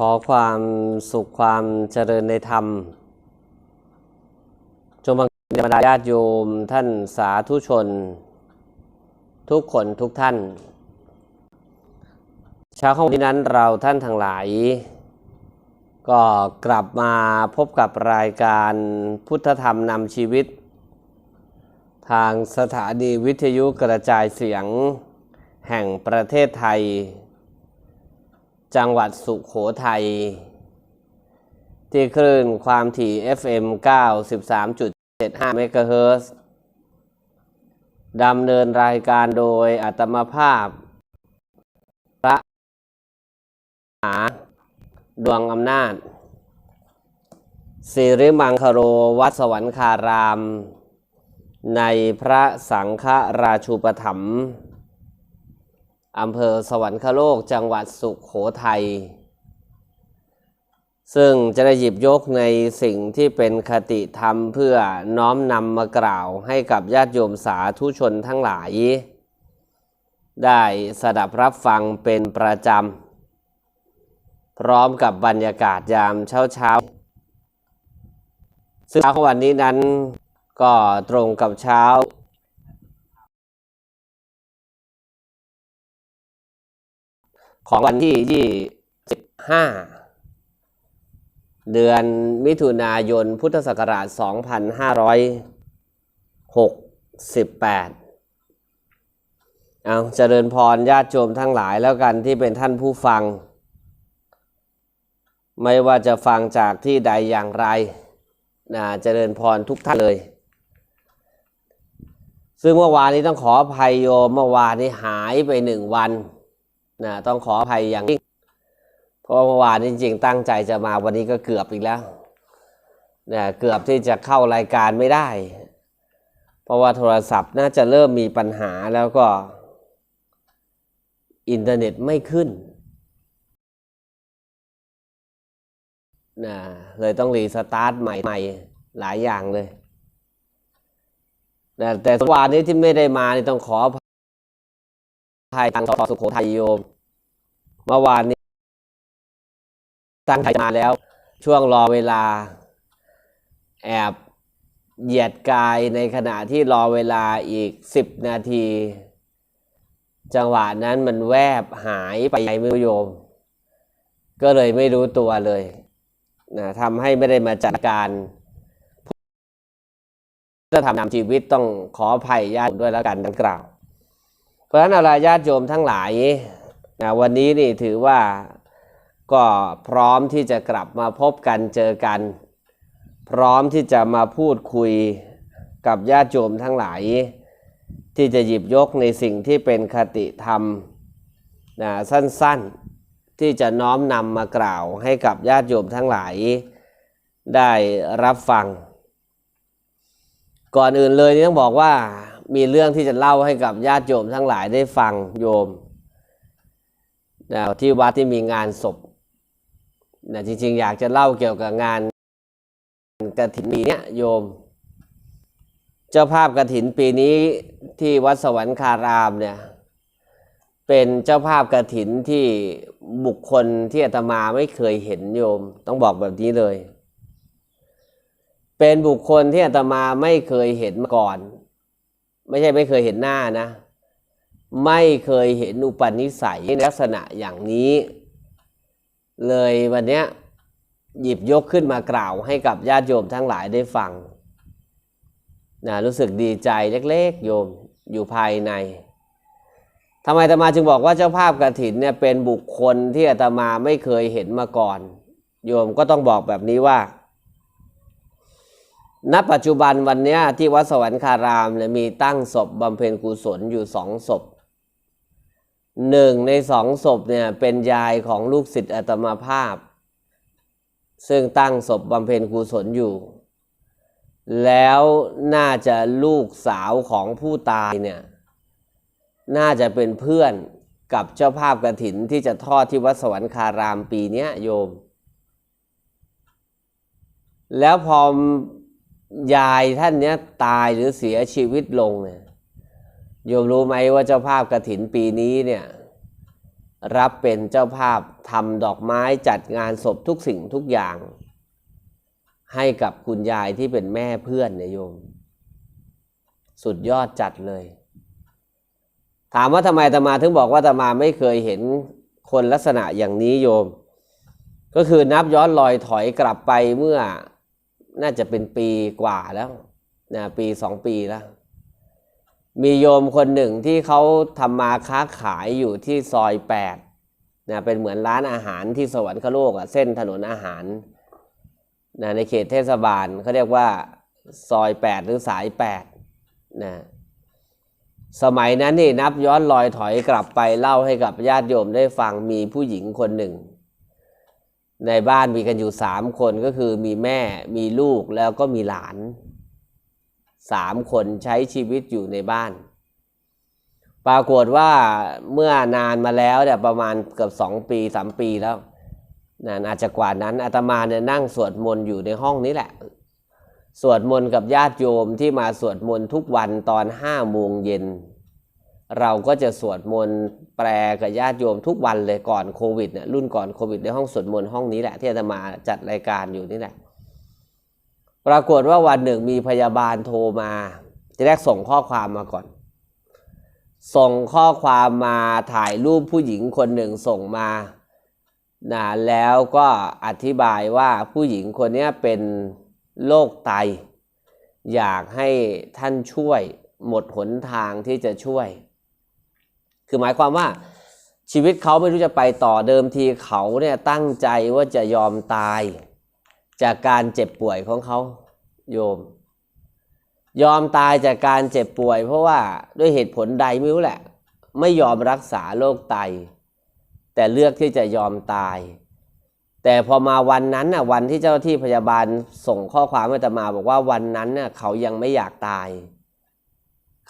ขอความสุขความเจริญในธรรม จงบังเกิดในบรรดาญาติโยมท่านสาธุชน ทุกคนทุกท่านเช้าของวันนี้นั้นเราท่านทั้งหลาย ก็กลับมาพบกับรายการพุทธธรรมนำชีวิต ทางสถานีวิทยุกระจายเสียงแห่งประเทศไทย จังหวัดสุขโขทัย ที่คลื่นความถี่ FM 93.75เมกะเฮิรตซ์ดำเนินรายการโดยอัตมภาพ พระมหาดวงอำนาจสิริมังคโรวัดสวรรคาราม ในพระสังฆราชูปถัมภ์ อำเภอสวรรคโลกจังหวัดสุขโขทัย ซึ่งจะได้หยิบยกในสิ่งที่เป็นคติธรรมเพื่อน้อมนำมากล่าวให้กับญาติโยมสาธุชนทั้งหลาย ได้สดับรับฟังเป็นประจำ พร้อมกับบรรยากาศยามเช้าเช้าซึ่งเช้าของวันนี้นั้นก็ตรงกับเช้า ของวันที่25เดือนมิถุนายนพุทธศักราช 2568 เอาเจริญพรญาติโยมทั้งหลายแล้วกันที่เป็นท่านผู้ฟัง ไม่ว่าจะฟังจากที่ใดอย่างไรนะเจริญพรทุกท่านเลย ซึ่งเมื่อวานนี้ต้องขออภัยโยมเมื่อวานนี้หายไปหนึ่งวัน นะต้องขออภัยอย่างยิ่งเพราะเมื่อวานจริงๆตั้งใจจะมาวันนี้ก็เกือบอีกแล้วนะเกือบที่จะเข้ารายการไม่ได้ เพราะว่าโทรศัพท์น่าจะเริ่มมีปัญหาแล้วก็ อินเทอร์เน็ตไม่ขึ้นนะเลยต้องรีสตาร์ทใหม่ๆหลายอย่างเลยนะแต่สวานนี้ที่ไม่ได้มานี่ต้องขอ อภัยทางสสุโขทัยโยมเมื่อวานนี้ตั้งใจมาแล้ว ช่วงรอเวลา แอบเหยียดกายในขณะที่รอเวลาอีกสิบนาที จังหวะนั้นมันแวบหายไปไหนไม่รู้โยม ก็เลยไม่รู้ตัวเลยนะทำให้ไม่ได้มาจัดการถ้าทำนำชีวิตต้องขออภัยญาติด้วยแล้วกันดังกล่าว เพราะฉะนั้นอะไรญาติโยมทั้งหลายนะวันนี้นี่ถือว่าก็พร้อมที่จะกลับมาพบกันเจอกัน พร้อมที่จะมาพูดคุยกับญาติโยมทั้งหลาย ที่จะหยิบยกในสิ่งที่เป็นคติธรรมนะสั้นๆ ที่จะน้อมนำมากล่าวให้กับญาติโยมทั้งหลาย ได้รับฟัง ก่อนอื่นเลยนี่ต้องบอกว่า มีเรื่องที่จะเล่าให้กับญาติโยมทั้งหลายได้ฟังโยมนะที่วัดที่มีงานศพนะจริงๆ อยากจะเล่าเกี่ยวกับงานกระถินปีเนี้ยโยม เจ้าภาพกระถินปีนี้ที่วัดสวรรคารามเนี่ยเป็นเจ้าภาพกระถินที่บุคคลที่อาตมาไม่เคยเห็นโยม ต้องบอกแบบนี้เลย เป็นบุคคลที่อาตมาไม่เคยเห็นมาก่อน ไม่ใช่ไม่เคยเห็นหน้านะ ไม่เคยเห็นอุปนิสัยลักษณะอย่างนี้ เลยวันเนี้ยหยิบยกขึ้นมากล่าวให้กับญาติโยมทั้งหลายได้ฟังนะรู้สึกดีใจเล็กๆ โยมอยู่ภายในทำไมอาตมาจึงบอกว่าเจ้าภาพกระถินเนี่ยเป็นบุคคลที่อาตมาไม่เคยเห็นมาก่อน โยมก็ต้องบอกแบบนี้ว่า ณปัจจุบันวันนี้ที่วัดสวรรคารามเนี่ยมีตั้งศพบำเพ็ญกุศลอยู่สองศพหนึ่งในสองศพเนี่ยเป็นยายของลูกศิษย์อาตมาภาพ ซึ่งตั้งศพบำเพ็ญกุศลอยู่ แล้วน่าจะลูกสาวของผู้ตายเนี่ยน่าจะเป็นเพื่อนกับเจ้าภาพกระถินที่จะทอดที่วัดสวรรคารามปีนี้โยม แล้วพอ ยายท่านเนี้ยตายหรือเสียชีวิตลงเนี่ยโยมรู้ไหมว่าเจ้าภาพกระถินปีนี้เนี่ยรับเป็นเจ้าภาพทำดอกไม้จัดงานศพทุกสิ่งทุกอย่าง ให้กับคุณยายที่เป็นแม่เพื่อนเนี่ยโยม สุดยอดจัดเลย ถามว่าทำไมตมาถึงบอกว่าตมาไม่เคยเห็นคนลักษณะอย่างนี้โยม ก็คือนับย้อนรอยถอยกลับไปเมื่อ น่าจะเป็นปีกว่าแล้วนะปีสองปีแล้ว มีโยมคนหนึ่งที่เขาทำมาค้าขายอยู่ที่ซอยแปดนะเป็นเหมือนร้านอาหารที่สวรรคโลกอะเส้นถนนอาหารนะในเขตเทศบาลเขาเรียกว่าซอยแปดหรือสายแปดนะสมัยนั้นนี่นับย้อนรอยถอยกลับไปเล่าให้กับญาติโยมได้ฟังมีผู้หญิงคนหนึ่ง ในบ้านมีกันอยู่สามคนก็คือมีแม่มีลูกแล้วก็มีหลานสามคนใช้ชีวิตอยู่ในบ้าน ปรากฏว่าเมื่อนานมาแล้วเนี่ยประมาณเกือบสองปีสามปีแล้วนานอาจจะกว่านั้นอาตมาเนี่ยนั่งสวดมนต์อยู่ในห้องนี้แหละ สวดมนต์กับญาติโยมที่มาสวดมนต์ทุกวันตอนห้าโมงเย็น เราก็จะสวดมนต์แปลกับญาติโยมทุกวันเลยก่อนโควิดเนี่ยรุ่นก่อนโควิดในห้องสวดมนต์ห้องนี้แหละที่อาตมาจัดรายการอยู่นี่แหละปรากฏว่าวันหนึ่งมีพยาบาลโทรมาจะแรกส่งข้อความมาก่อน ส่งข้อความมาถ่ายรูปผู้หญิงคนหนึ่งส่งมานะแล้วก็อธิบายว่าผู้หญิงคนนี้เป็นโรคไต อยากให้ท่านช่วยหมดหนทางที่จะช่วย คือหมายความว่าชีวิตเขาไม่รู้จะไปต่อเดิมทีเขาเนี่ยตั้งใจว่าจะยอมตาย จากการเจ็บป่วยของเขาโยม ยอมตายจากการเจ็บป่วย เพราะว่าด้วยเหตุผลใดไม่รู้แหละ ไม่ยอมรักษาโรคไต แต่เลือกที่จะยอมตาย แต่พอมาวันนั้นน่ะวันที่เจ้าที่พยาบาลส่งข้อความให้อาตมาบอกว่าวันนั้นน่ะเขายังไม่อยากตาย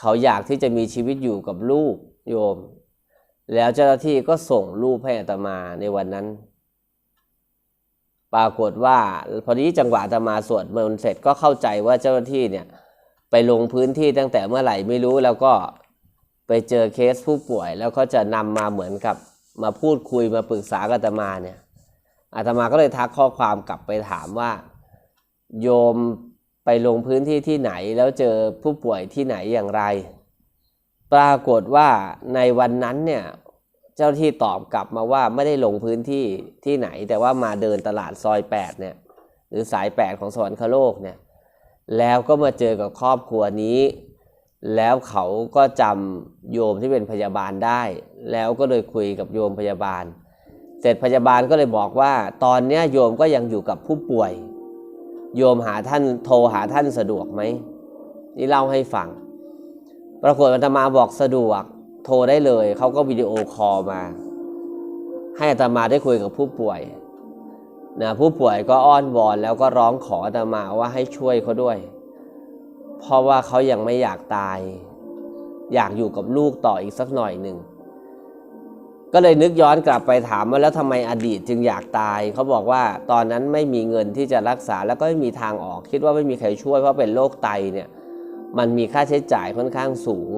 เขาอยากที่จะมีชีวิตอยู่กับลูก โยม แล้วเจ้าหน้าที่ก็ส่งรูปให้อาตมาในวันนั้น ปรากฏว่าพอดีจังหวะอาตมาสวดมนต์เสร็จก็เข้าใจว่าเจ้าหน้าที่เนี่ย ไปลงพื้นที่ตั้งแต่เมื่อไหร่ไม่รู้แล้วก็ไปเจอเคสผู้ป่วย แล้วก็จะนำมาเหมือนกับมาพูดคุยมาปรึกษากับอาตมาเนี่ยอาตมาก็เลยทักข้อความกลับไปถามว่า โยมไปลงพื้นที่ที่ไหนแล้วเจอผู้ป่วยที่ไหนอย่างไร ปรากฏว่าในวันนั้นเนี่ยเจ้าที่ตอบกลับมาว่าไม่ได้ลงพื้นที่ที่ไหน แต่ว่ามาเดินตลาดซอยแปดเนี่ยหรือสายแปดของสวรรคโลกเนี่ยแล้วก็มาเจอกับครอบครัวนี้ แล้วเขาก็จำโยมที่เป็นพยาบาลได้ แล้วก็เลยคุยกับโยมพยาบาล เสร็จพยาบาลก็เลยบอกว่า ตอนเนี้ยโยมก็ยังอยู่กับผู้ป่วย โยมหาท่านโทรหาท่านสะดวกไหมนี่เล่าให้ฟัง ปรากฏอาตมาบอกสะดวก โทรได้เลย เขาก็วิดีโอคอลมา ให้อาตมาได้คุยกับผู้ป่วยนะผู้ป่วยก็อ้อนวอนแล้วก็ร้องขออาตมาว่าให้ช่วยเขาด้วย เพราะว่าเขายังไม่อยากตาย อยากอยู่กับลูกต่ออีกสักหน่อยหนึ่งก็เลยนึกย้อนกลับไปถามว่าแล้วทำไมอดีตจึงอยากตาย เขาบอกว่าตอนนั้นไม่มีเงินที่จะรักษาแล้วก็ไม่มีทางออก คิดว่าไม่มีใครช่วยเพราะเป็นโรคไตเนี่ย มันมีค่าใช้จ่ายค่อนข้างสูง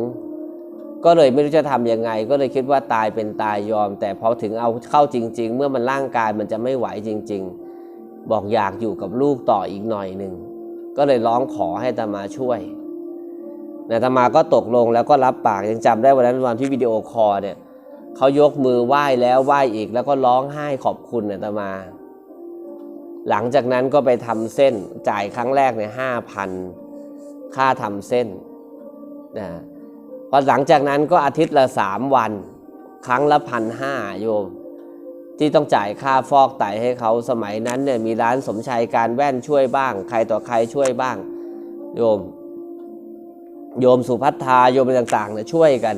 ก็เลยไม่รู้จะทำยังไง ก็เลยคิดว่าตายเป็นตายยอม แต่พอถึงเอาเข้าจริง ๆ เมื่อมันร่างกายมันจะไม่ไหวจริง ๆ บอกอยากอยู่กับลูกต่ออีกหน่อยหนึ่งก็เลยร้องขอให้ตามาช่วยนะตามาก็ตกลงแล้วก็รับปากยังจำได้วันนั้นวันที่วิดีโอคอลเนี่ยเขายกมือไหว้แล้วไหว้อีกแล้วก็ร้องไห้ขอบคุณนะตามา หลังจากนั้นก็ไปทำเส้นจ่ายครั้งแรกเนี่ยห้าพัน ค่าทำเส้นนะพอหลังจากนั้นก็อาทิตย์ละสามวัน ครั้งละพันห้าโยม ที่ต้องจ่ายค่าฟอกไตให้เขาสมัยนั้นเนี่ยมีร้านสมชัยการแว่นช่วยบ้าง ใครต่อใครช่วยบ้าง โยม โยมสุพัฒนาโยมต่างๆเนี่ยช่วยกัน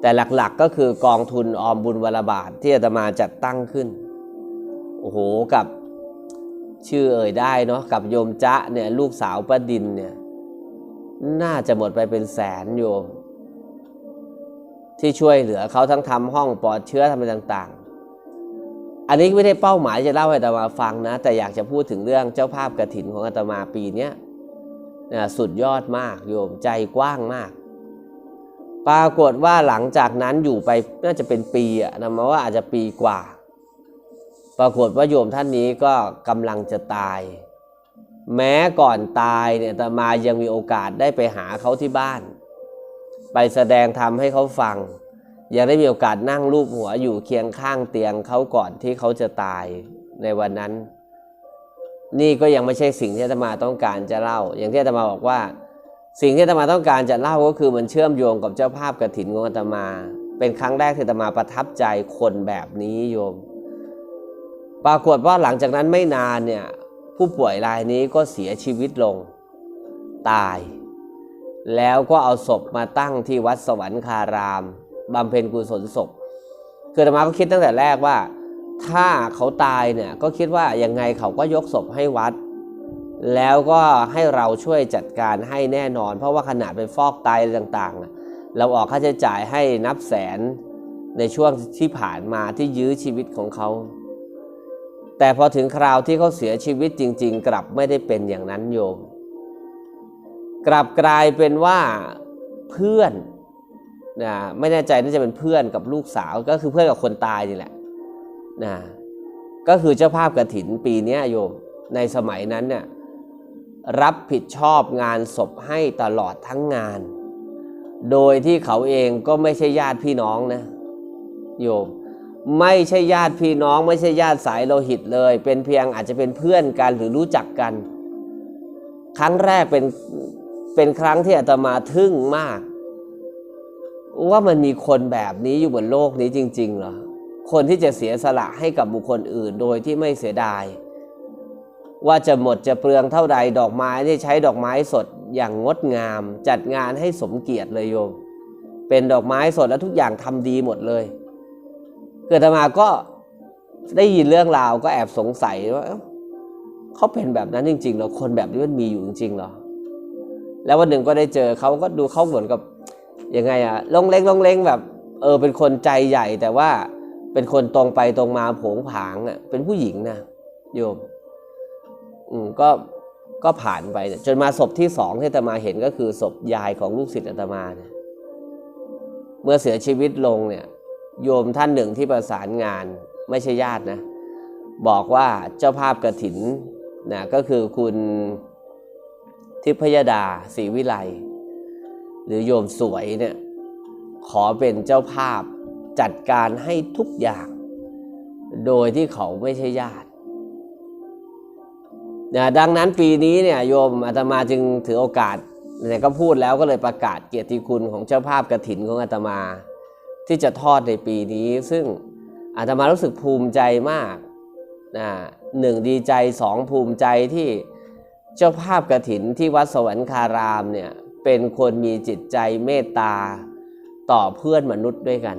แต่หลักๆก็คือกองทุนออมบุญวรบาทที่อาตมาจัดตั้งขึ้น โอ้โหกับชื่อเอ่ยได้เนาะกับโยมจ๊ะเนี่ยลูกสาวป้าดินเนี่ย น่าจะหมดไปเป็นแสนโยม ที่ช่วยเหลือเขาทั้งทำห้องปลอดเชื้อทำอะไรต่าง ๆ อันนี้ไม่ได้เป้าหมายจะเล่าให้อาตมาฟังนะ แต่อยากจะพูดถึงเรื่องเจ้าภาพกระถินของอาตมาปีนี้นะสุดยอดมากโยมใจกว้างมาก ปรากฏว่าหลังจากนั้นอยู่ไปน่าจะเป็นปีอะนะมาว่าอาจจะปีกว่า ปรากฏว่าโยมท่านนี้ก็กำลังจะตาย แม้ก่อนตายเนี่ยอาตมายังมีโอกาสได้ไปหาเขาที่บ้าน ไปแสดงธรรมให้เขาฟัง ยังได้มีโอกาสนั่งรูปหัวอยู่เคียงข้างเตียงเขาก่อนที่เขาจะตายในวันนั้น นี่ก็ยังไม่ใช่สิ่งที่อาตมาต้องการจะเล่า อย่างที่อาตมาบอกว่า สิ่งที่อาตมาต้องการจะเล่าก็คือมันเชื่อมโยงกับเจ้าภาพกฐินของอาตมา เป็นครั้งแรกที่อาตมาประทับใจคนแบบนี้โยม ปรากฏว่าหลังจากนั้นไม่นานเนี่ย ผู้ป่วยรายนี้ก็เสียชีวิตลง ตาย แล้วก็เอาศพมาตั้งที่วัดสวรรคารามบำเพ็ญกุศลศพ คืออาตมาก็คิดตั้งแต่แรกว่า ถ้าเขาตายเนี่ยก็คิดว่ายังไงเขาก็ยกศพให้วัด แล้วก็ให้เราช่วยจัดการให้แน่นอน เพราะว่าขนาดเป็นฟอกไตอะไรต่างๆ เราออกค่าใช้จ่ายให้นับแสนในช่วงที่ผ่านมาที่ยื้อชีวิตของเขา แต่พอถึงคราวที่เขาเสียชีวิตจริง ๆ กลับไม่ได้เป็นอย่างนั้นโยม กลับกลายเป็นว่าเพื่อนนะไม่แน่ใจน่าจะเป็นเพื่อนกับลูกสาวก็คือเพื่อนกับคนตายนี่แหละนะก็คือเจ้าภาพกระถินปีนี้โยมในสมัยนั้นเนี่ยรับผิดชอบงานศพให้ตลอดทั้งงาน โดยที่เขาเองก็ไม่ใช่ญาติพี่น้องนะโยม ไม่ใช่ญาติพี่น้อง ไม่ใช่ญาติสายโลหิตเลย เป็นเพียงอาจจะเป็นเพื่อนกันหรือรู้จักกัน ครั้งแรกเป็นเป็นครั้งที่อาตมาทึ่งมาก ว่ามันมีคนแบบนี้อยู่บนโลกนี้จริงๆเหรอคนที่จะเสียสละให้กับบุคคลอื่นโดยที่ไม่เสียดาย ว่าจะหมดจะเปลืองเท่าใดดอกไม้ที่ใช้ดอกไม้สดอย่างงดงาม จัดงานให้สมเกียรติเลยโยม เป็นดอกไม้สดแล้วทุกอย่างทำดีหมดเลย เกิดมาก็ได้ยินเรื่องราวก็แอบสงสัยว่าเขาเป็นแบบนั้นจริงๆเหรอคนแบบนี้มันมีอยู่จริงๆเหรอแล้ววันหนึ่งก็ได้เจอเขาก็ดูเขาเหมือนกับยังไงอะลงเล้งลงเล้งแบบ เออเป็นคนใจใหญ่ แต่ว่าเป็นคนตรงไปตรงมาโผงผางอะเป็นผู้หญิงนะโยม อืมก็ก็ผ่านไปจนมาศพที่สองที่อาตมาเห็นก็คือศพยายของลูกศิษย์อาตมาเนี่ยเมื่อเสียชีวิตลงเนี่ย โยมท่านหนึ่งที่ประสานงานไม่ใช่ญาตินะ บอกว่าเจ้าภาพกระถินนะก็คือคุณทิพยดาศรีวิไลหรือโยมสวยเนี่ยขอเป็นเจ้าภาพจัดการให้ทุกอย่าง โดยที่เขาไม่ใช่ญาตินะดังนั้นปีนี้เนี่ยโยมอาตมาจึงถือโอกาสเนี่ยก็พูดแล้วก็เลยประกาศเกียรติคุณของเจ้าภาพกระถินของอาตมา ที่จะทอดในปีนี้ ซึ่งอาตมารู้สึกภูมิใจมากนะหนึ่งดีใจสองภูมิใจที่เจ้าภาพกระถินที่วัดสวรรคารามเนี่ยเป็นคนมีจิตใจเมตตาต่อเพื่อนมนุษย์ด้วยกัน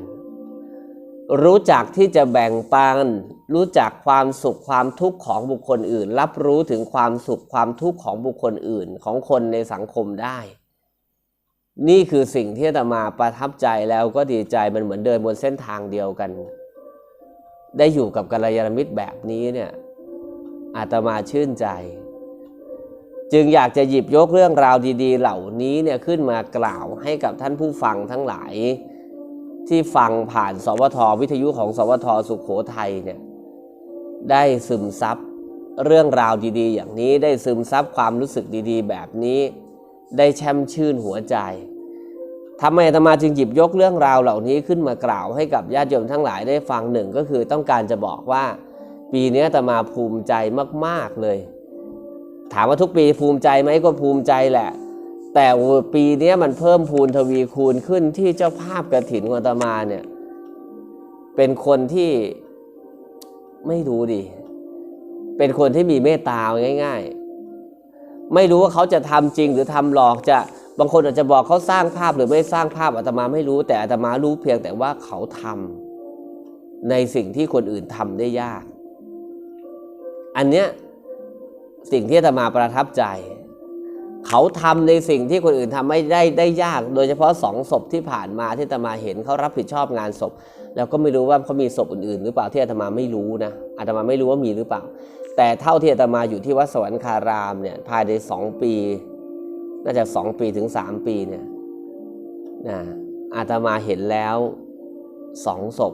รู้จักที่จะแบ่งปันรู้จักความสุขความทุกข์ของบุคคลอื่น รับรู้ถึงความสุขความทุกข์ของบุคคลอื่นของคนในสังคมได้ นี่คือสิ่งที่อาตมาประทับใจแล้วก็ดีใจมันเหมือนเดินบนเส้นทางเดียวกัน ได้อยู่กับกัลยาณมิตรแบบนี้เนี่ยอาตมาชื่นใจ จึงอยากจะหยิบยกเรื่องราวดี ๆ เหล่านี้เนี่ยขึ้นมากล่าวให้กับท่านผู้ฟังทั้งหลาย ที่ฟังผ่านสวทวิทยุของสวทสุขโขทัยเนี่ยได้ซึมซับเรื่องราวดี ๆ อย่างนี้ได้ซึมซับความรู้สึกดี ๆ แบบนี้ ได้แช่มชื่นหัวใจทำไมอาตมาจึงหยิบยกเรื่องราวเหล่านี้ขึ้นมากล่าวให้กับญาติโยมทั้งหลายได้ฟังหนึ่งก็คือต้องการจะบอกว่า ปีนี้อาตมาภูมิใจมาก ๆเลย ถามว่าทุกปีภูมิใจไหมก็ภูมิใจแหละ แต่ปีนี้มันเพิ่มพูนทวีคูณขึ้นที่เจ้าภาพกระถินของอาตมาเนี่ยเป็นคนที่ไม่รู้ดิเป็นคนที่มีเมตตาง่าย ๆ ไม่รู้ว่าเขาจะทำจริงหรือทำหลอกจะบางคนอาจจะบอกเขาสร้างภาพหรือไม่สร้างภาพอาตมาไม่รู้ แต่อาตมารู้เพียงแต่ว่าเขาทำในสิ่งที่คนอื่นทำได้ยาก อันเนี้ยสิ่งที่อาตมาประทับใจ เขาทำในสิ่งที่คนอื่นทำไม่ได้ได้ยาก โดยเฉพาะสองศพที่ผ่านมาที่อาตมาเห็นเขารับผิดชอบงานศพ แล้วก็ไม่รู้ว่าเขามีศพอื่นๆ หรือเปล่าที่อาตมาไม่รู้นะอาตมาไม่รู้ว่ามีหรือเปล่า แต่เท่าที่อาตมาอยู่ที่วัดสวรรคารามเนี่ยภายในสองปี น่าจะสองปีถึงสามปีเนี่ยนะอาตมาเห็นแล้วสองศพ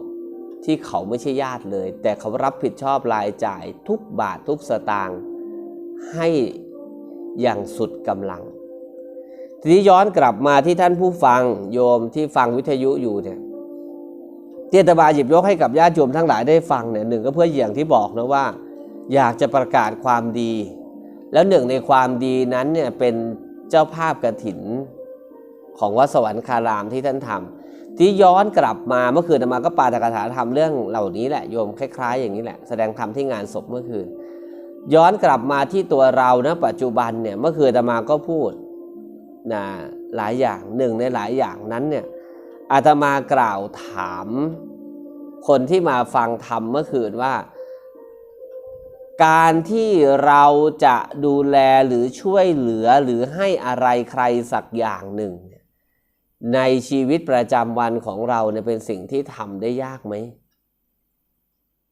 ที่เขาไม่ใช่ญาติเลย แต่เขารับผิดชอบรายจ่ายทุกบาททุกสตางค์ให้อย่างสุดกำลัง ทีนี้ย้อนกลับมาที่ท่านผู้ฟังโยมที่ฟังวิทยุอยู่เนี่ยที่อาตมาหยิบยกให้กับญาติโยมทั้งหลายได้ฟังเนี่ยหนึ่งก็เพื่ออย่างที่บอกนะว่า อยากจะประกาศความดี แล้วหนึ่งในความดีนั้นเนี่ยเป็นเจ้าภาพกระถิน ของวัดสวรรคารามที่ท่านทำที่ย้อนกลับมาเมื่อคืนมาก็ปาฐกถาทำเรื่องเหล่านี้แหละโยมคล้าย ๆ อย่างนี้แหละ แสดงธรรมที่งานศพเมื่อคืน ย้อนกลับมาที่ตัวเรานะปัจจุบันเนี่ยเมื่อคืนมาก็พูดนะหลายอย่างหนึ่งในหลายอย่างนั้นเนี่ยอาตมากล่าวถาม คนที่มาฟังธรรมเมื่อคืนว่า การที่เราจะดูแลหรือช่วยเหลือหรือให้อะไรใครสักอย่างหนึ่ง ในชีวิตประจำวันของเราเนี่ยเป็นสิ่งที่ทำได้ยากไหม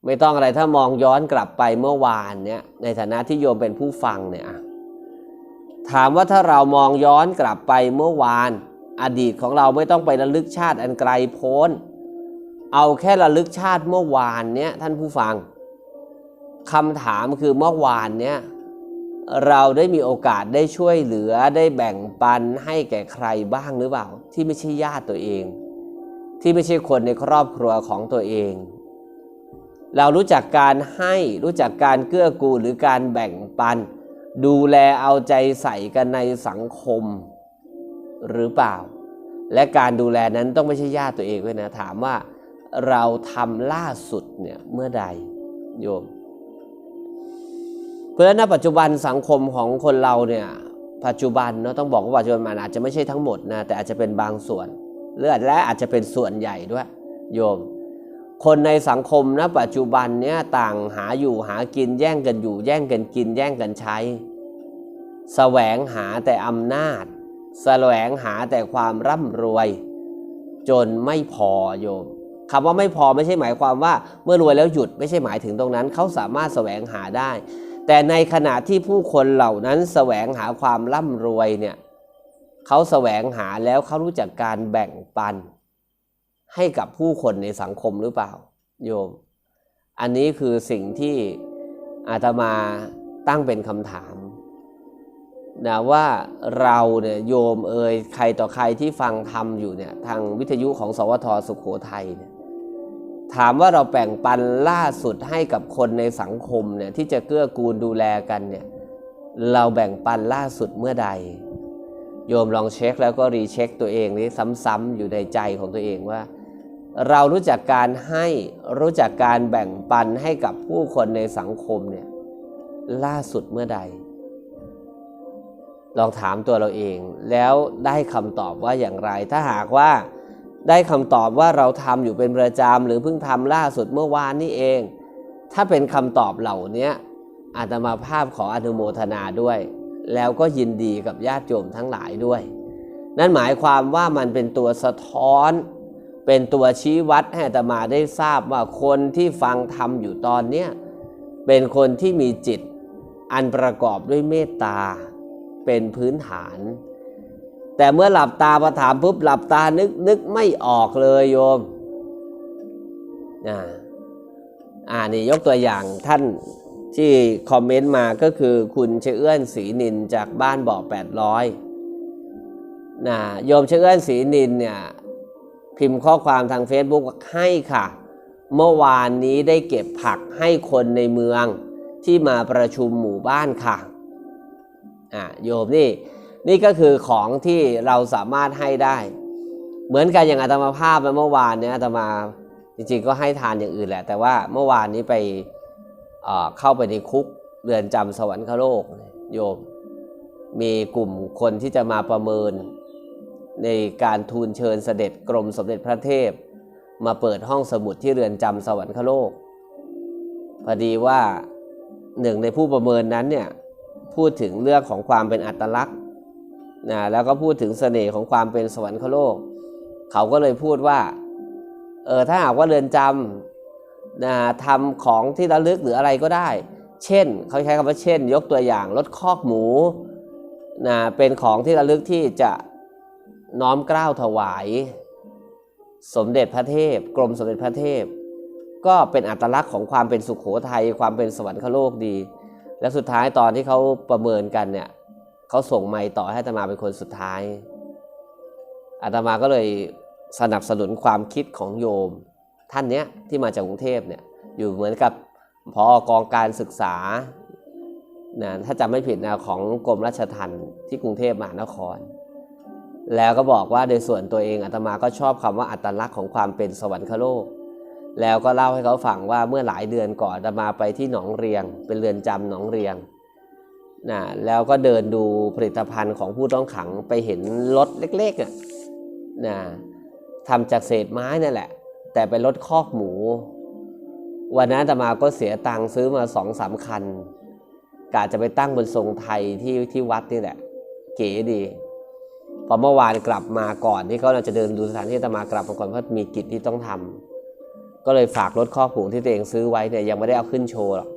ไม่ต้องอะไรถ้ามองย้อนกลับไปเมื่อวานเนี่ยในฐานะที่โยมเป็นผู้ฟังเนี่ยถามว่าถ้าเรามองย้อนกลับไปเมื่อวาน อดีตของเราไม่ต้องไประลึกชาติอันไกลโพ้น เอาแค่ระลึกชาติเมื่อวานเนี่ยท่านผู้ฟัง คำถามคือเมื่อวานเนี่ยเราได้มีโอกาสได้ช่วยเหลือได้แบ่งปันให้แก่ใครบ้างหรือเปล่า ที่ไม่ใช่ญาติตัวเอง ที่ไม่ใช่คนในครอบครัวของตัวเอง เรารู้จักการให้รู้จักการเกื้อกูลหรือการแบ่งปัน ดูแลเอาใจใส่กันในสังคม หรือเปล่า และการดูแลนั้นต้องไม่ใช่ญาติตัวเองด้วยนะถามว่า เราทำล่าสุดเนี่ยเมื่อใดโยม ราะฉะนั้นปัจจุบันสังคมของคนเราเนี่ยปัจจุบันเนาะต้องบอกว่าปัจจุบันมันอาจจะไม่ใช่ทั้งหมดนะแต่อาจจะเป็นบางส่วนหรืออาจและอาจจะเป็นส่วนใหญ่ด้วย โยม คนในสังคมณปัจจุบันเนี่ยต่างหาอยู่หากินแย่งกันอยู่ แย่งกันกิน แย่งกันใช้แสวงหาแต่อำนาจแสวงหาแต่ความร่ำรวย จนไม่พอโยมคำว่าไม่พอไม่ใช่หมายความว่าเมื่อรวยแล้วหยุดไม่ใช่หมายถึงตรงนั้น เขาสามารถแสวงหาได้ แต่ในขณะที่ผู้คนเหล่านั้นแสวงหาความร่ำรวยเนี่ยเขาแสวงหาแล้วเขารู้จักการแบ่งปัน ให้กับผู้คนในสังคมหรือเปล่า โยม อันนี้คือสิ่งที่อาตมาตั้งเป็นคำถามนะว่าเราเนี่ยโยมเอ่ยใครต่อใครที่ฟังธรรมอยู่เนี่ยทางวิทยุของสวทสุขโขทัยเนี่ย ถามว่าเราแบ่งปันล่าสุดให้กับคนในสังคมเนี่ยที่จะเกื้อกูลดูแลกันเนี่ยเราแบ่งปันล่าสุดเมื่อใด โยมลองเช็คแล้วก็รีเช็คตัวเองนี้ซ้ำๆอยู่ในใจของตัวเองว่า เรารู้จักการให้รู้จักการแบ่งปันให้กับผู้คนในสังคมเนี่ยล่าสุดเมื่อใด ลองถามตัวเราเองแล้วได้คำตอบว่าอย่างไรถ้าหากว่า ได้คำตอบว่าเราทำอยู่เป็นประจำหรือเพิ่งทำล่าสุดเมื่อวานนี้เอง ถ้าเป็นคำตอบเหล่านี้อาตมาภาพขออนุโมทนาด้วย แล้วก็ยินดีกับญาติโยมทั้งหลายด้วย นั่นหมายความว่ามันเป็นตัวสะท้อน เป็นตัวชี้วัดให้อาตมาได้ทราบว่าคนที่ฟังธรรมอยู่ตอนเนี้ยเป็นคนที่มีจิตอันประกอบด้วยเมตตา เป็นพื้นฐาน แต่เมื่อหลับตาประถามปุ๊บหลับตานึกนึกไม่ออกเลยโยมอ่าอ่านี่ยกตัวอย่างท่านที่คอมเมนต์มาก็คือคุณเชเอื้อนศรีนินจากบ้านบ่อแปดร้อยนะโยมเชเอื้อนศรีนินเนี่ยพิมพ์ข้อความทาง Facebook ให้ค่ะ เมื่อวานนี้ได้เก็บผักให้คนในเมืองที่มาประชุมหมู่บ้านค่ะอะโยมนี่ นี่ก็คือของที่เราสามารถให้ได้ เหมือนกันอย่างอาตมาภาพเมื่อวานเนี่ยอาตมาจริงๆก็ให้ทานอย่างอื่นแหละ แต่ว่าเมื่อวานนี้ไปเเข้าไปในคุกเรือนจำสวรรคโลกโยม มีกลุ่มคนที่จะมาประเมิน ในการทูลเชิญเสด็จกรมสมเด็จพระเทพ มาเปิดห้องสมุดที่เรือนจำสวรรคโลกพอดีว่าหนึ่งในผู้ประเมินนั้นเนี่ยพูดถึงเรื่องของความเป็นอัตลักษณ์ นะแล้วก็พูดถึงเสน่ห์ของความเป็นสวรรคโลก เขาก็เลยพูดว่าเออถ้าหากว่าเรือนจำนะทำของที่ระลึกหรืออะไรก็ได้ เช่นเขาใช้คำว่าเช่น ยกตัวอย่างรถคอกหมูนะเป็นของที่ระลึกที่จะน้อมกล้าวถวาย สมเด็จพระเทพ กรมสมเด็จพระเทพ ก็เป็นอัตลักษณ์ของความเป็นสุขโขทัยความเป็นสวรรคโลกดี และสุดท้ายตอนที่เขาประเมินกันเนี่ย เขาส่งไม้ต่อให้อาตมาเป็นคนสุดท้ายอาตมาก็เลยสนับสนุนความคิดของโยม ท่านเนี้ยที่มาจากกรุงเทพเนี่ยอยู่เหมือนกับพอกองการศึกษานะถ้าจำไม่ผิดนะของกรมราชทัณฑ์ที่กรุงเทพมหานคร แล้วก็บอกว่าโดยส่วนตัวเองอาตมาก็ชอบคำว่าอัตลักษณ์ของความเป็นสวรรคโลก แล้วก็เล่าให้เขาฟังว่าเมื่อหลายเดือนก่อนอาตมาไปที่หนองเรียง เป็นเรือนจำหนองเรียง นะแล้วก็เดินดูผลิตภัณฑ์ของผู้ต้องขังไปเห็นรถเล็กๆอะนะทำจากเศษไม้นั่นแหละ แต่เป็นรถคอกหมู วันนั้นตมาก็เสียตังค์ซื้อมาสองสามคันกะจะไปตั้งบนทรงไทยที่ที่วัดนี่แหละ เก๋ดีพอเมื่อวานกลับมาก่อนที่เขาจะเดินดูสถานที่ตมากลับมาก่อนเพราะมีกิจที่ต้องทำก็เลยฝากรถคอกหมูที่ตัวเองซื้อไว้เนี่ยยังไม่ได้เอาขึ้นโชว์หรอก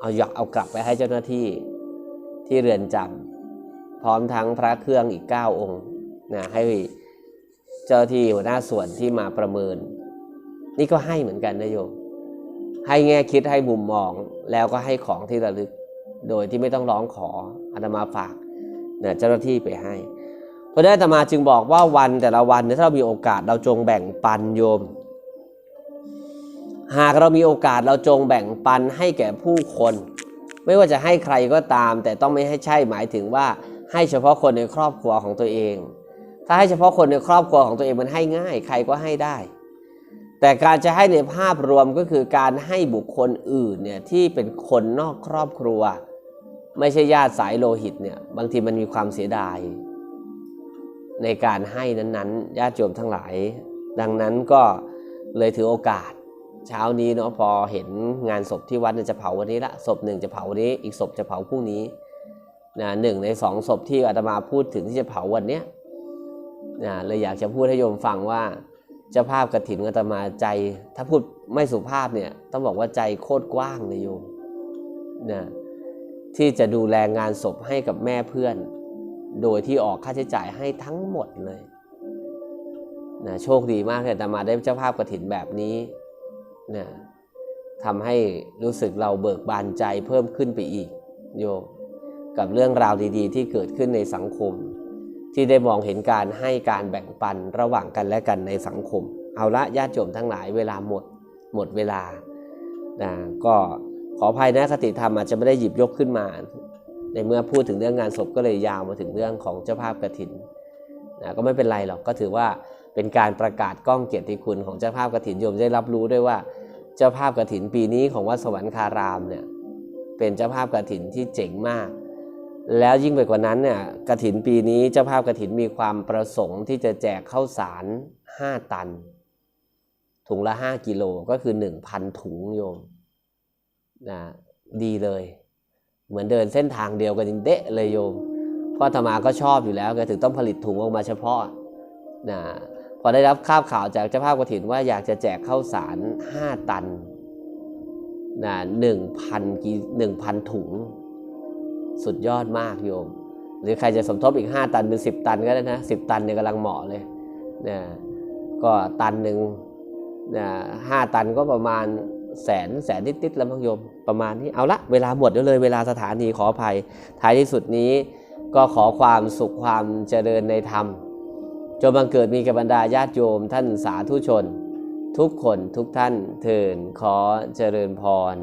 เอาอยากเอากลับไปให้เจ้าหน้าที่ ที่เรือนจำพร้อมทั้งพระเครื่องอีก 9 องค์นะให้เจ้าที่หัวหน้าส่วนที่มาประเมิน นี่ก็ให้เหมือนกันนะโยม ให้แง่คิดให้มุมมองแล้วก็ให้ของที่ระลึก โดยที่ไม่ต้องร้องขออาตมาฝากนะเจ้าหน้าที่ไปให้เพราะนั้นอาตมาจึงบอกว่าวันแต่ละวันเนี่ยถ้าเรามีโอกาสเราจงแบ่งปันโยม หากเรามีโอกาสเราจงแบ่งปันให้แก่ผู้คน ไม่ว่าจะให้ใครก็ตาม แต่ต้องไม่ให้ใช่หมายถึงว่าให้เฉพาะคนในครอบครัวของตัวเอง ถ้าให้เฉพาะคนในครอบครัวของตัวเองมันให้ง่าย ใครก็ให้ได้ แต่การจะให้ในภาพรวมก็คือการให้บุคคลอื่นเนี่ยที่เป็นคนนอกครอบครัว ไม่ใช่ญาติสายโลหิตเนี่ยบางทีมันมีความเสียดาย ในการให้นั้นๆญาติโยมทั้งหลาย ดังนั้นก็เลยถือโอกาส เช้านี้เนาะพอเห็นงานศพที่วัดเนี่ยจะเผาวันนี้ละศพหนึ่งจะเผาวันนี้ อีกศพจะเผาพรุ่งนี้นะหนึ่งในสองศพที่อาตมาพูดถึงที่จะเผาวันเนี้ยนะเลยอยากจะพูดให้โยมฟังว่าเจ้าภาพกระถินอาตมาใจ ถ้าพูดไม่สุภาพเนี่ยต้องบอกว่าใจโคตรกว้างเลยโยมนะที่จะดูแลงานศพให้กับแม่เพื่อน โดยที่ออกค่าใช้จ่ายให้ทั้งหมดเลยนะโชคดีมากเลยแต่มาได้เจ้าภาพกระถินแบบนี้ นะทำให้รู้สึกเราเบิกบานใจเพิ่มขึ้นไปอีกโยมกับเรื่องราวดีๆ ที่เกิดขึ้นในสังคม ที่ได้มองเห็นการให้การแบ่งปันระหว่างกันและกันในสังคม เอาละญาติโยมทั้งหลายเวลาหมดหมดเวลานะก็ขออภัยนะคติธรรมอาจจะไม่ได้หยิบยกขึ้นมา ในเมื่อพูดถึงเรื่องงานศพก็เลยยาวมาถึงเรื่องของเจ้าภาพกระถินนะก็ไม่เป็นไรหรอกก็ถือว่า เป็นการประกาศก้องเกียรติคุณของเจ้าภาพกระถินโยมได้รับรู้ด้วยว่า เจ้าภาพกระถินปีนี้ของวัดสวรรคารามเนี่ยเป็นเจ้าภาพกระถินที่เจ๋งมาก แล้วยิ่งไปกว่านั้นเนี่ยกระถินปีนี้เจ้าภาพกระถินมีความประสงค์ที่จะแจกข้าวสาร 5 ตัน ถุงละ 5 กิโลก็คือ 1,000 ถุงโยมนะดีเลย เหมือนเดินเส้นทางเดียวกันจริงเดะเลยโยมพ่อธรรมาก็ชอบอยู่แล้วแกถึงต้องผลิตถุงออกมาเฉพาะนะ พอได้รับข่าวข่าวจากเจ้าภาพกฐินว่าอยากจะแจกข้าวสาร 5 ตันนะหนึ่งพันกีหนึ่งพันถุง สุดยอดมากโยม หรือใครจะสมทบอีก 5 ตันเป็น 10 ตันก็ได้นะ10 ตันเนี่ยกำลังเหมาะเลยนะก็ตันหนึ่งนะห้าตันก็ประมาณแสนแสนนิดๆแล้วมั้งโยมประมาณนี้เอาละเวลาหมดแล้วเลยเวลาสถานีขออภัยท้ายที่สุดนี้ก็ขอความสุขความเจริญในธรรม จงบังเกิดมีกับบรรดาญาติโยมท่านสาธุชน ทุกคนทุกท่านเถินขอเจริญพร